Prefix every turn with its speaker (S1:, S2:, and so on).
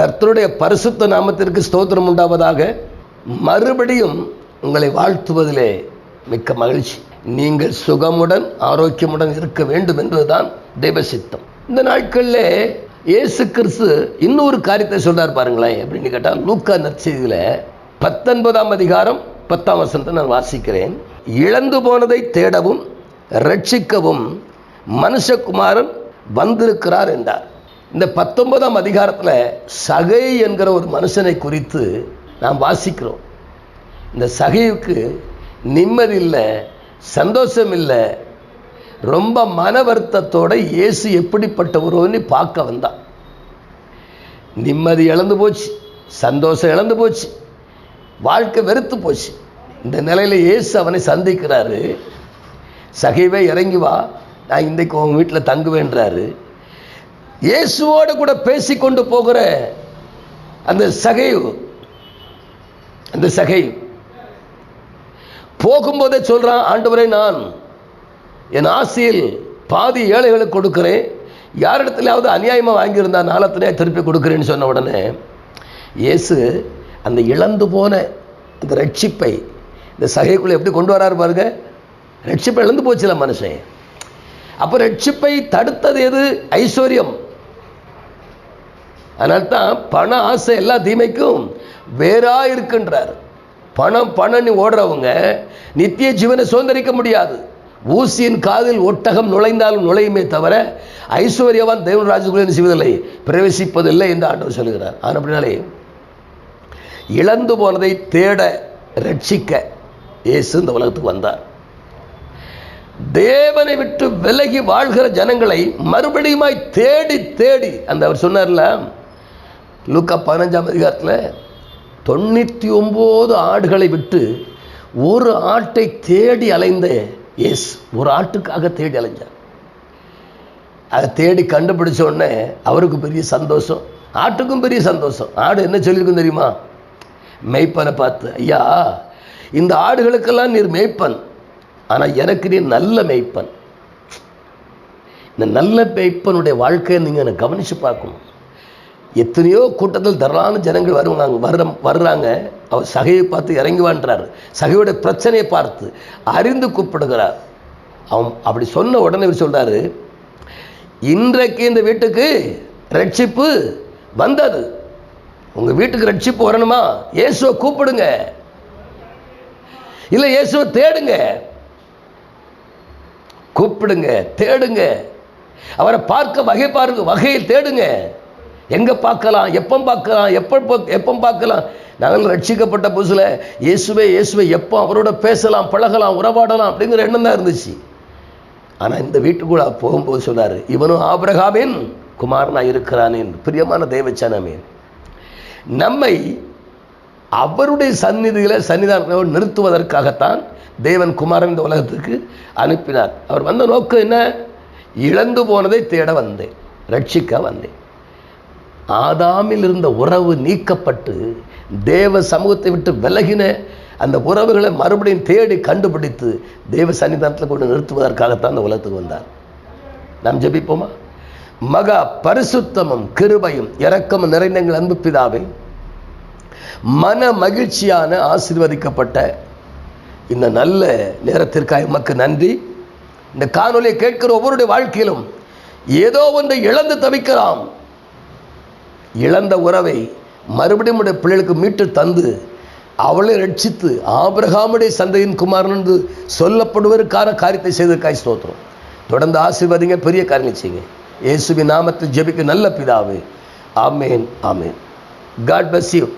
S1: கர்த்தருடைய பரிசுத்த நாமத்திற்கு ஸ்தோத்திரம் உண்டாவதாக மறுபடியும் உங்களை வாழ்த்துவதிலே மிக்க மகிழ்ச்சி. நீங்கள் சுகமுடன் ஆரோக்கியமுடன் இருக்க வேண்டும் என்பதுதான் தெய்வசித்தம் இந்த நாட்களில் இயேசு கிறிஸ்து இன்னொரு காரியத்தை சொல்றார் பாருங்களேன். அப்படின்னு கேட்டால் லூக்கா நற்செய்தியில் பத்தொன்பதாம் அதிகாரம் பத்தாம் வசனத்தை நான் வாசிக்கிறேன். இழந்து போனதை தேடவும் ரட்சிக்கவும் மனுஷகுமாரன் வந்திருக்கிறார் என்றார். இந்த பத்தொன்பதாம் அதிகாரத்தில் சகை என்கிற ஒரு மனுஷனை குறித்து நாம் வாசிக்கிறோம். இந்த சகைவுக்கு நிம்மதி இல்லை சந்தோஷம் இல்லை ரொம்ப மன வருத்தத்தோட இயேசு எப்படிப்பட்டவரோன்னு பார்க்க வந்தான். நிம்மதி இழந்து போச்சு சந்தோஷம் இழந்து போச்சு வாழ்க்கை வெறுத்து போச்சு. இந்த நிலையில் இயேசு அவனை சந்திக்கிறாரு. சகைவே இறங்கி வா நான் இன்றைக்கு உன் வீட்டில் தங்குவேன்றாரு. இயேசுவோடு கூட பேசிக்கொண்டு போகிற அந்த சகைவு அந்த சகை போகும்போதே சொல்கிறான் ஆண்டவரை நான் என் ஆசையில் பாதி ஏழைகளுக்கு கொடுக்குறேன். யாரிடத்துலையாவது அநியாயமாக வாங்கியிருந்தா நாளத்தினே திருப்பி கொடுக்குறேன்னு சொன்ன உடனே இயேசு அந்த இழந்து போன அந்த ரட்சிப்பை இந்த சகைக்குள்ளே எப்படி கொண்டு வராரு பாருங்க. ரட்சிப்பை இழந்து போச்சுல மனுஷன். அப்போ ரட்சிப்பை தடுத்தது எது? ஐஸ்வர்யம். அதனால்தான் பண ஆசை எல்லா தீமைக்கும் வேறா இருக்கின்றார். பணம் பணம்னு ஓடுறவங்க நித்திய ஜீவனை சுதந்திரிக்க முடியாது. ஊசியின் காதில் ஒட்டகம் நுழைந்தாலும் நுழையுமே தவிர ஐஸ்வர்யவான் தேவன் ராஜகுலன் செய்வதில்லை? பிரவேசிப்பதில்லை என்று ஆண்டவர் சொல்லுகிறார். ஆனால் அப்படினாலே இழந்து போனதை தேட ரட்சிக்க இயேசு இந்த உலகத்துக்கு வந்தார். தேவனை விட்டு விலகி வாழ்கிற ஜனங்களை மறுபடியுமாய் தேடி தேடி அந்த அவர் சொன்னார்ல லூக்கா பதினஞ்சாம் அதிகாரத்தில் தொண்ணூற்றி ஒம்பது ஆடுகளை விட்டு ஒரு ஆட்டை தேடி அலைந்த எஸ் ஒரு ஆட்டுக்காக தேடி அலைஞ்சார். அதை தேடி கண்டுபிடிச்ச உடனே அவருக்கு பெரிய சந்தோஷம் ஆட்டுக்கும் பெரிய சந்தோஷம். ஆடு என்ன சொல்லியிருக்கும் தெரியுமா? மெய்ப்பனை பார்த்து ஐயா இந்த ஆடுகளுக்கெல்லாம் நீர் மெய்ப்பன் ஆனால் எனக்கு நீ நல்ல மெய்ப்பன். இந்த நல்ல மெய்ப்பனுடைய வாழ்க்கையை நீங்கள் எனக்கு கவனித்து பார்க்கணும். எத்தனையோ கூட்டத்தில் தரலான ஜனங்கள் வருவாங்க வர்ற வர்றாங்க. அவர் சகையை பார்த்து இறங்குவான்றார். சகையோட பிரச்சனையை பார்த்து அறிந்து கூப்பிடுகிறார். அவன் அப்படி சொன்ன உடனே இவர் சொல்றாரு இன்றைக்கு இந்த வீட்டுக்கு ரட்சிப்பு வந்தது. உங்கள் வீட்டுக்கு ரட்சிப்பு வரணுமா? இயேசுவை கூப்பிடுங்க. இல்லை இயேசுவை தேடுங்க. கூப்பிடுங்க தேடுங்க. அவரை பார்க்க வகை பாருங்க வகையில் தேடுங்க. எங்கே பார்க்கலாம் எப்போ பார்க்கலாம் எப்போ எப்போ பார்க்கலாம்? நாங்கள் ரட்சிக்கப்பட்ட புதுசில் இயேசுவே இயேசுவே எப்போ அவரோட பேசலாம் பழகலாம் உறவாடலாம் அப்படிங்கிற எண்ணம் தான் இருந்துச்சு. ஆனால் இந்த வீட்டுக்குள்ள போகும்போது சொன்னார் இவனும் ஆபிரகாமின் குமாரனாக இருக்கிறானேன் பிரியமான தேவச்சனமே நம்மை அவருடைய சந்நிதியில் சன்னிதானத்தோடு நிறுத்துவதற்காகத்தான் தேவன் குமாரன் இந்த உலகத்துக்கு அனுப்பினார். அவர் வந்த நோக்கம் என்ன? இழந்து போனதை தேட வந்தேன் ரட்சிக்க வந்தேன். ஆதாமில் இருந்த உறவு நீக்கப்பட்டு தேவ சமூகத்தை விட்டு விலகின அந்த உறவுகளை மறுபடியும் தேடி கண்டுபிடித்து தேவ சன்னிதானத்தில் கொண்டு நிறுத்துவதற்காகத்தான் அந்த உலகத்துக்கு வந்தார். நாம் ஜெபிப்போமா? மகா பரிசுத்தமும் கிருபையும் இரக்கமும் நிறைந்த எங்கள் அன்பு பிதாவை மன மகிழ்ச்சியான ஆசீர்வதிக்கப்பட்ட இந்த நல்ல நேரத்திற்காக எமக்கு நன்றி. இந்த காணொலியை கேட்கிற ஒவ்வொருடைய வாழ்க்கையிலும் ஏதோ ஒன்றை இழந்து தவிக்கலாம். இழந்த உறவை மறுபடியும் உடைய பிள்ளைகளுக்கு மீட்டு தந்து அவளை ரட்சித்து ஆபிரகாமுடைய சந்தையின் குமாரன் என்று சொல்லப்படுவதற்கான காரியத்தை செய்ததற்காய் ஸ்தோத்திரம். தொடர்ந்து ஆசீர்வாதிங்க பெரிய காரியங்கள் செய்யுங்க. இயேசுவின் நாமத்தில் ஜெபிக்க நல்ல பிதாவே. ஆமேன் ஆமேன். God bless you